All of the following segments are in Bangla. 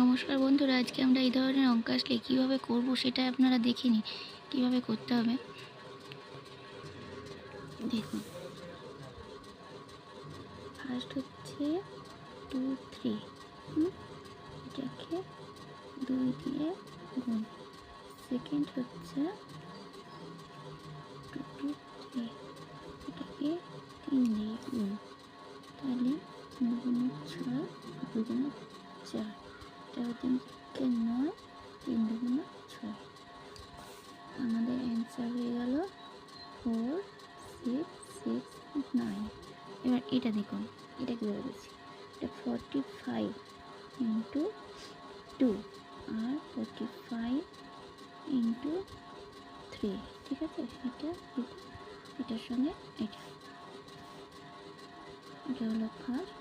নমস্কার বন্ধুরা, আজকে আমরা এই ধরনের অঙ্ক আসলে কীভাবে করব সেটা আপনারা দেখে নিন, কীভাবে করতে হবে। দেখুন। ফার্স্ট হচ্ছে টু থ্রি এটাকে দুই দিয়ে গুণ। সেকেন্ড হচ্ছে টু টু থ্রি এটাকে তিন দিয়ে গুণ। তাহলে ছয় চার তেরো তিন নয় তিন দুগুণ ছয়। আমাদের অ্যান্সার হয়ে গেল ফোর সিক্স সিক্স নাইন এবার এটা দেখুন, এটা কীভাবে বলছি এটা ফর্টি ফাইভ ইন্টু টু আর ফর্টি ফাইভ ইন্টু থ্রি ঠিক আছে? এটা এটার সঙ্গে এটা। এটা হলো ফার্স্ট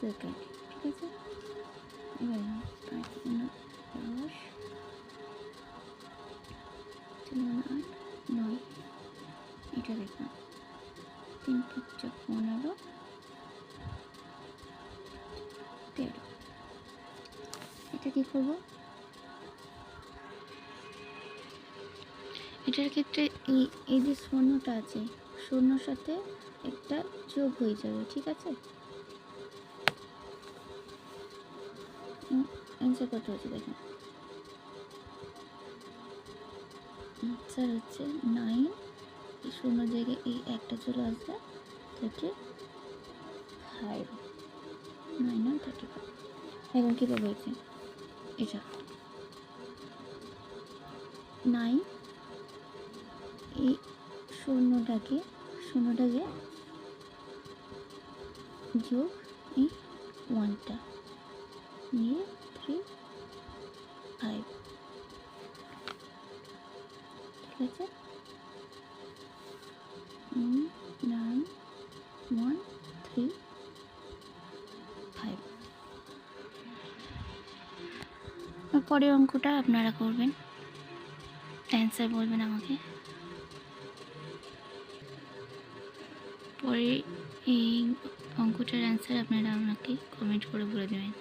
সেকেন্ড এবার দশ তিন গুণ আট নয়, এটা দেখুন তিন পাঁচটা পনেরো, তেরো। এটা কী করব? এটার ক্ষেত্রে এই এই যে শূন্যটা আছে, শূন্যর সাথে একটা যোগ হয়ে যাবে, ঠিক আছে? অ্যান্সার কত হচ্ছে দেখুন অ্যান্সার হচ্ছে নাইন শূন্য জায়গায় এই একটা চলে আসবে থার্টি ফাইভ নাইন আর থার্টি ফাইভ এখন কীভাবে হয়েছে এটা নাইন এই শূন্যটাকে শূন্যটাকে যোগ এই ওয়ানটা নিয়ে থ্রি ফাইভ ঠিক আছে নাইন ওয়ান থ্রি ফাইভ পরের অঙ্কটা আপনারা করবেন অ্যান্সার বলবেন আমাকে। পরে এই অঙ্কটার অ্যান্সার আপনারা আমাকে কমেন্ট করে বলে দেবেন।